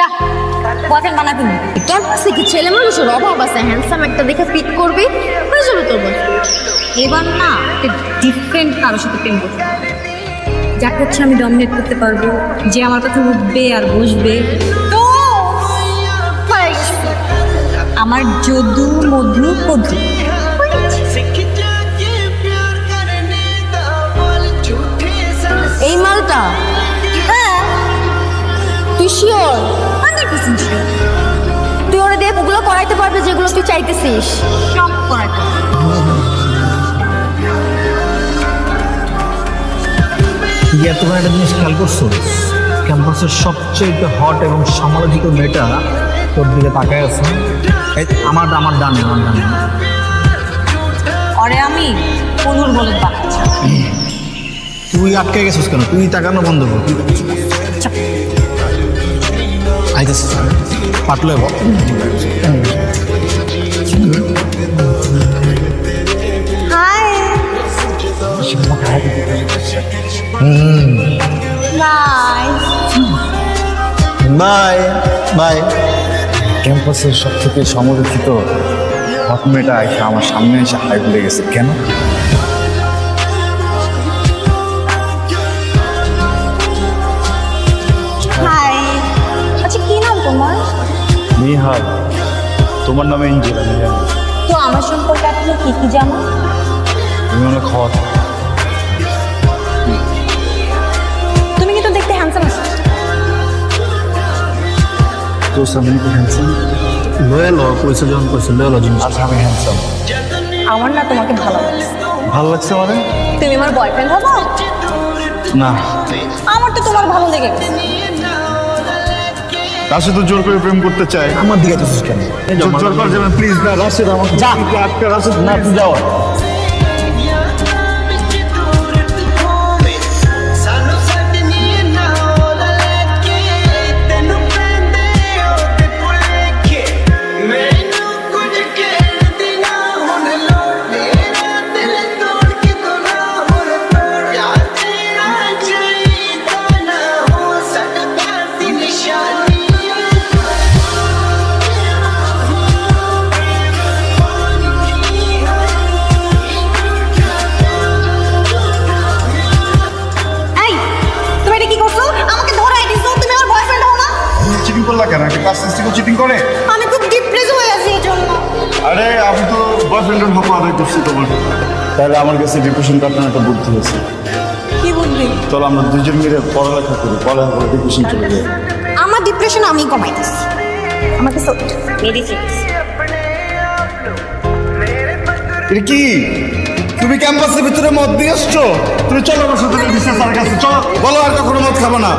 যা বয়ফ্রেন্ড বানাবি না ক্যাম্পাসে কি ছেলে মানুষের অভাব আছে? হ্যান্ডসাম একটা দেখে ফিট করবি? হয়ে যাবে তোর এবার না ডিফারেন্ট কারোর সাথে প্রেম করতে। যাকে হচ্ছে আমি ডমিনেট করতে পারব, যে আমার কথা উঠবে আর বসবে। তো আমার যদু মধু কদু পারবে যেগুলো তুই চাইতেছিস। সব করাটা ইয়া তোমার একটা জিনিস খেয়াল করছ? ক্যাম্পাসের সবচেয়ে হট এবং সমালোচিত মেয়েটা তোর দিকে তাকায় আছে। এই, আমার আমার ডানে আমার ডানে। অরে আমি কনুর বলে বানাচ্ছি। তুই আটকে গেছিস কেন? তুই তাকানো বন্ধ কর। তুই আইতেছিস পাটলে বাই বাই ক্যাম্পাসের সব থেকে সমালোচিত হট মেয়েটা এসে আমার সামনে এসে হাই বলে গেছে। কেন? নিহাল তোমার নামে ইঞ্জিল আমি জানি তো আমার সম্পর্কে আপনি কি কি জানো তুমি অনেক হট তুমি কিন্তু দেখতে হ্যান্ডসাম আছো। তো সামনে কি হ্যান্ডসাম লয়ে ল কইছে যখন কইছে লয়ে ল জিনিস আচ্ছা আমি হ্যান্ডসাম আমার না তোমাকে ভালো লাগছে। ভালো লাগছে মানে? তুমি আমার বয়ফ্রেন্ড হব? না। আমার তো তোমার ভালো লেগে গেছে। রাশিদ তো জোর করে প্রেম করতে চায়। আমার দিকে তো কেন? জোর জোর করে যাবেন প্লিজ না রাশিদ আমাকে যা। আটকে রাশিদ? না তুই যাও। তো বয়ফ্রেন্ডের হক আদায় করছি তোমার। তাহলে আমার কাছে ডিপ্রেশন কাটানোর একটা বুদ্ধি আছে। কি বুঝলি চলো আমরা দুজন মিলে পড়ালেখা করি পড়ালেখা করে ডিপ্রেশন চলে যায় আমার ডিপ্রেশন আমি কমাইতেছি। আমাকে মেডিসিন এটা কি? তুমি ক্যাম্পাসের ভিতরে মদ দিয়ে আসছো? তুমি চলো আমার সাথে বিশেষ স্যারের কাছে চলো। বলো আর কখনো মদ খাব না।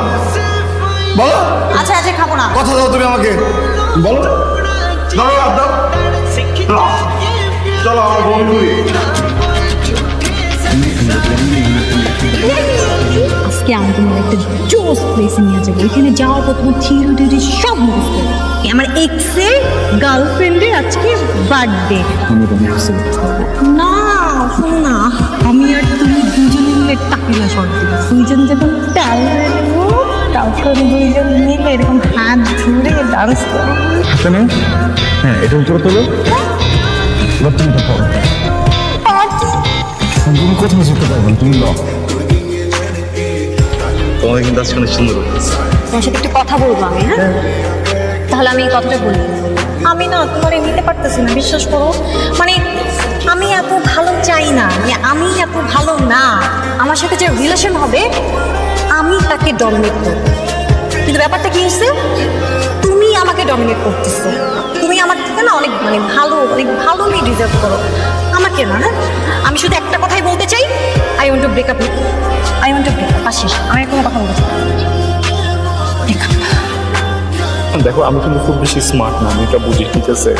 বলো। আচ্ছা আচ্ছা খাব না। কথা দাও তুমি আমাকে। বলো। দাও দাও, দাও। চলো। আমার বন্ধু। আজকে আমি তোমার একটা জোস প্লেসে নিয়ে যাব। ওইখানে যাওয়ার পর তোমার থিওরি টিওরি সব মুখ করবে আমার এক্সের গার্লফ্রেন্ডের আজকে বার্থডে আমি না শোনো না। আমি আর তুমি দুজনে মিলে টাকিলা শট দিব। দুইজন যখন টাল তখন দুইজন মিলে এরকম হাত ধরে ডান্স এখানে হ্যাঁ এটা উত্তর তোলো এবার তুমি কোথাও যেতে পারবে তুমি ল কিন্তু আজকে অনেক সুন্দর তোমার সাথে একটু কথা বলব আমি হ্যাঁ? তাহলে আমি এই কথাটা বলি। আমি না তোমার নিতে পারতেছি না বিশ্বাস করো। মানে আমি এত ভালো চাই না মানে আমি এত ভালো না। আমার সাথে যে রিলেশন হবে আমি তাকে ডমিনেট করব। কিন্তু ব্যাপারটা কি হচ্ছে তুমি আমাকে ডমিনেট করতেছো। তুমি আমার থেকে না অনেক মানে ভালো অনেক ভালো মেয়ে ডিজার্ভ করো। আমাকে না হ্যাঁ? আমি শুধু একটা কথাই বলতে চাই। I want to break up I want to break up আসিস আমি কোনো কথা বলতে চাই দেখো আমি কিন্তু খুব বেশি স্মার্ট না আমি এটা বুঝি ঠিক আছে?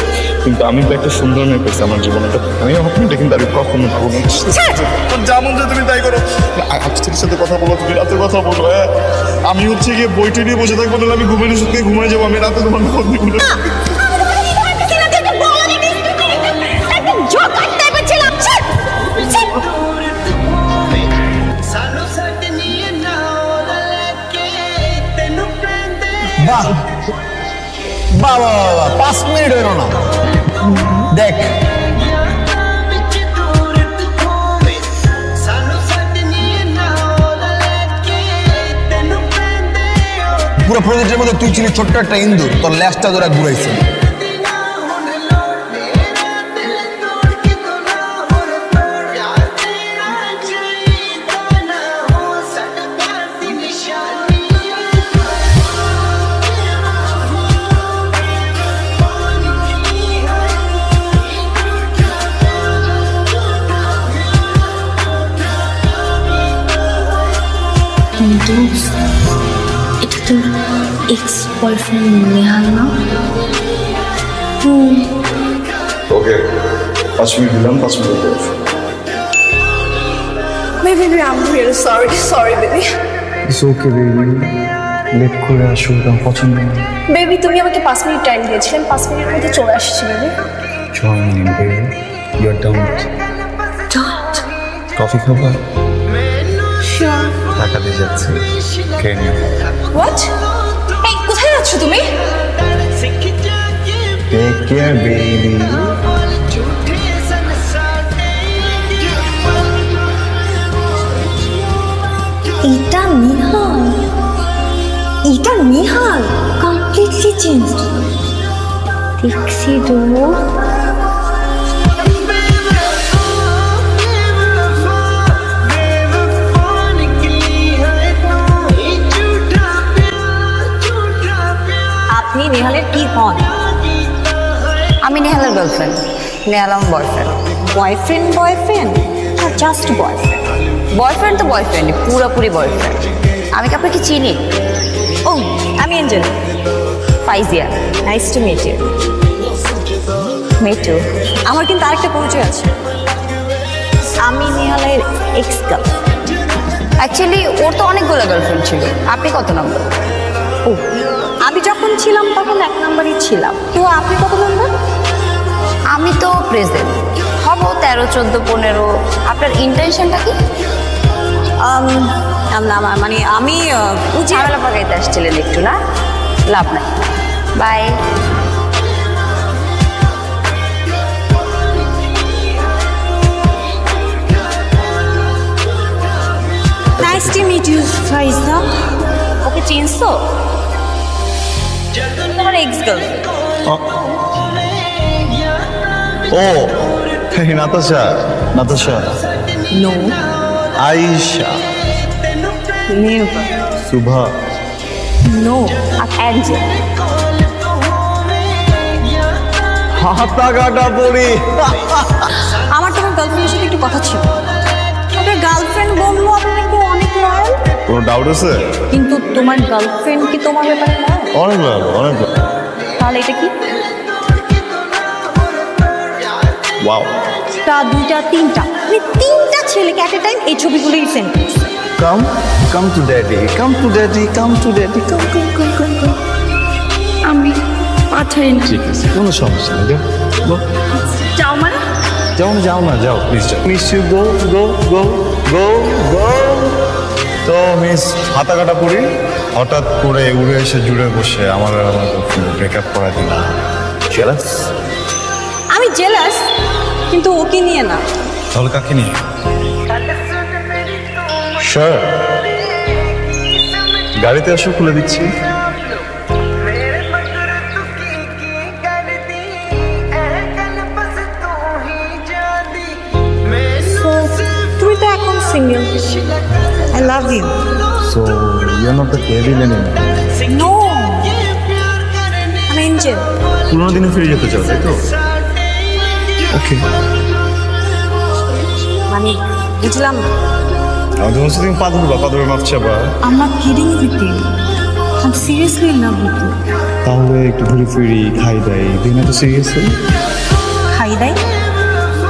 কিন্তু আমি তো একটা সুন্দর মেয়ে পেয়েছি আমার জীবনে। আমি এটা কিন্তু আমি কখনো ভাবো যেমন যে তুমি তাই করো। আজকের সাথে কথা বলো তুমি রাতে কথা বলো হ্যাঁ? আমি হচ্ছে গিয়ে বইটা নিয়ে বসে থাকব নাহলে আমি ঘুমের সুখে ঘুমিয়ে যাব আমি রাতে তোমার বাবা পাঁচ মিনিট না। দেখ। পুরো প্রজেক্টের মধ্যে তুই ছিলি ছোট্ট একটা ইন্দুর, তোর ল্যাসটা তোরা ঘুরাইছিলি কিন্তু এটা তোর এক্স বয়ফ্রেন্ড নেহাল না ওকে পাঁচ মিনিট দিলাম পাঁচ মিনিট পর। Baby, baby, I'm really sorry. Sorry, baby. It's okay baby late করে আসুক আমার পছন্দ না। বেবি তুমি আমাকে পাঁচ মিনিট টাইম দিয়েছিলেন পাঁচ মিনিটের মধ্যে চলে আসছি বেবি ছয় মিনিট বেবি ডাউন কফি ঢাকাতে যাচ্ছি। হোয়াট এই কোথায় যাচ্ছ তুমি? এটা নিহাল। এটা নিহাল। কমপ্লিটলি চেঞ্জ দেখছি তো। নেহালের কি হন? আমি নেহালের গার্লফ্রেন্ড নেহাল আমার বয়ফ্রেন্ড বয়ফ্রেন্ড বয়ফ্রেন্ড না জাস্ট বয়ফ্রেন্ড বয়ফ্রেন্ড তো বয়ফ্রেন্ড পুরোপুরি বয়ফ্রেন্ড আমি কি আপনাকে চিনি? ও আমি Angel Faizia. Nice to meet you me too আমার কিন্তু আরেকটা পরিচয় আছে। আমি নেহালের এক্স গার্ল অ্যাকচুয়ালি ওর তো অনেকগুলো গার্লফ্রেন্ড ছিল। আপনি কত নম্বর ও আমি যখন ছিলাম তখন এক নাম্বারই ছিলাম। তো আপনি কত নাম্বার আমি তো প্রেজেন্ট হব তেরো চোদ্দ পনেরো। আপনার ইন্টেনশনটা কি? না মানে আমি ঝামেলা পাকাইতে আসছিলেন একটু না? লাভ নাই। Bye nice to meet you Faiza okay চিনছো? তোমার এক্স গার্ল ও hey Natasha Natasha. No Aisha never Subha no Angel. হাতা কাটা পড়ি আমার তোমার গার্লফ্রেন্ডের সাথে একটু কথা ছিল। আপনার গার্লফ্রেন্ড বলল আপনি নাকি অনেক লয়াল কোনো ডাউট আছে? কিন্তু তোমার গার্লফ্রেন্ড কি তোমার ব্যাপারে লয়াল অনেক ভালো অনেক তাহলে এটা কি? ওয়াও তা দুইটা তিনটা। মানে তিনটা ছেলেকে এট এ টাইম এই ছবিগুলোই করছে। Come come to daddy come to daddy come to daddy come come come come come আমি পাঠাই না। ঠিক আছে কোনো সমস্যা নেই যাও যাও। মানে? যাও না যাও না যাও প্লিজ যাও। মিস ইউ গো গো গো গো গো তো মিস হাতা কাটা পড়ি হঠাৎ করে উড়ে এসে জুড়ে বসে আমার ব্রেক আপ ব্রেকআপ করা দিল জেলাস আমি জেলাস কিন্তু ওকে নিয়ে না। তাহলে কাকে নিয়ে? স্যার গাড়িতে আসো খুলে দিচ্ছি। তুমি তো এখন single love you. So, you're not the devil anymore. No! I'm angel. পুরোনো দিনে ফিরে যেতে চাও তাই তো? ওকে মানে বুঝলাম না। আমি তোমার সাথে পা ধরবা পা ধরে মাপছি আবার আমার kidding with you I seriously in love with you তাহলে একটু ঘুরে ফিরি খাই দাই দিন তো সিরিয়াসলি খাই দাই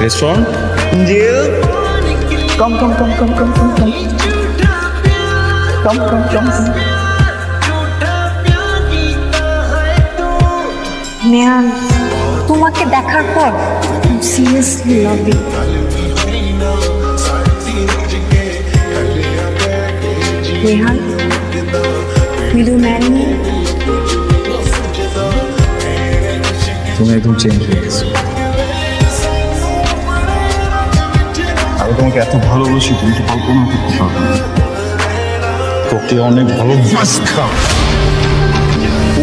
রেস্টুরেন্ট জিল কম কম কম কম কম কম কম কাম কাম কাম কাম নেহান তোমাকে দেখার পর seriously love you Nehan will you marry me? তুমি একদম চেঞ্জ হয়ে গেছো। আমি তোমাকে এত ভালোবাসি তুমি তো কল্পনা করতে পারবে না। তোকে অনেক ভালোবাসতাম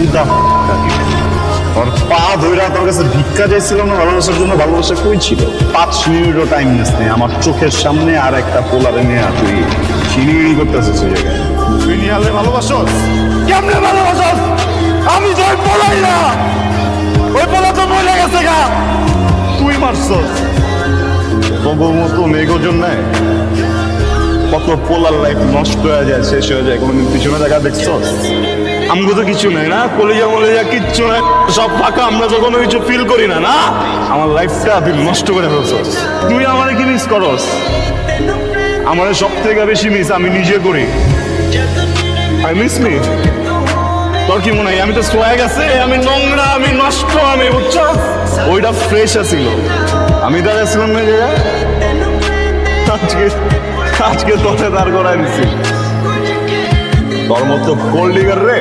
উদা তোর কাছে না, ভালোবাসার জন্য ভালোবাসা কই ছিল? টাইম নিস নেই, আমার চোখের সামনে আর একটা নিয়ে তুই তুই ভালোবাসস? আমি গা। তুই তবুর মতো মেঘোর জন্য কত পোলার লাইফ নষ্ট হয়ে যায়, শেষ হয়ে যায়, কোনোদিন পিছনে দেখা, দেখছ? আমগো তো কিছু নাই না, কলেজা মলেজা কিচ্ছু নাই, সব ফাঁকা, আমরা তো কোনো কিছু ফিল করি না না? আমার লাইফটা তুই নষ্ট করে ফেলছস তুই আমার কি মিস করস আমার সব থেকে বেশি মিস আমি নিজে করি। আই মিস মি তোর কি মনে হয়? আমি তো সোয়াগ আছে, আমি নোংরা, আমি নষ্ট, আমি বুঝছ? ওইটা ফ্রেশ আছিল। আমি দাঁড়া ছিলাম না আজকে আজকে তোরে দাঁড় করায় দিছি। তোর মতো কোল্ডিগার রে।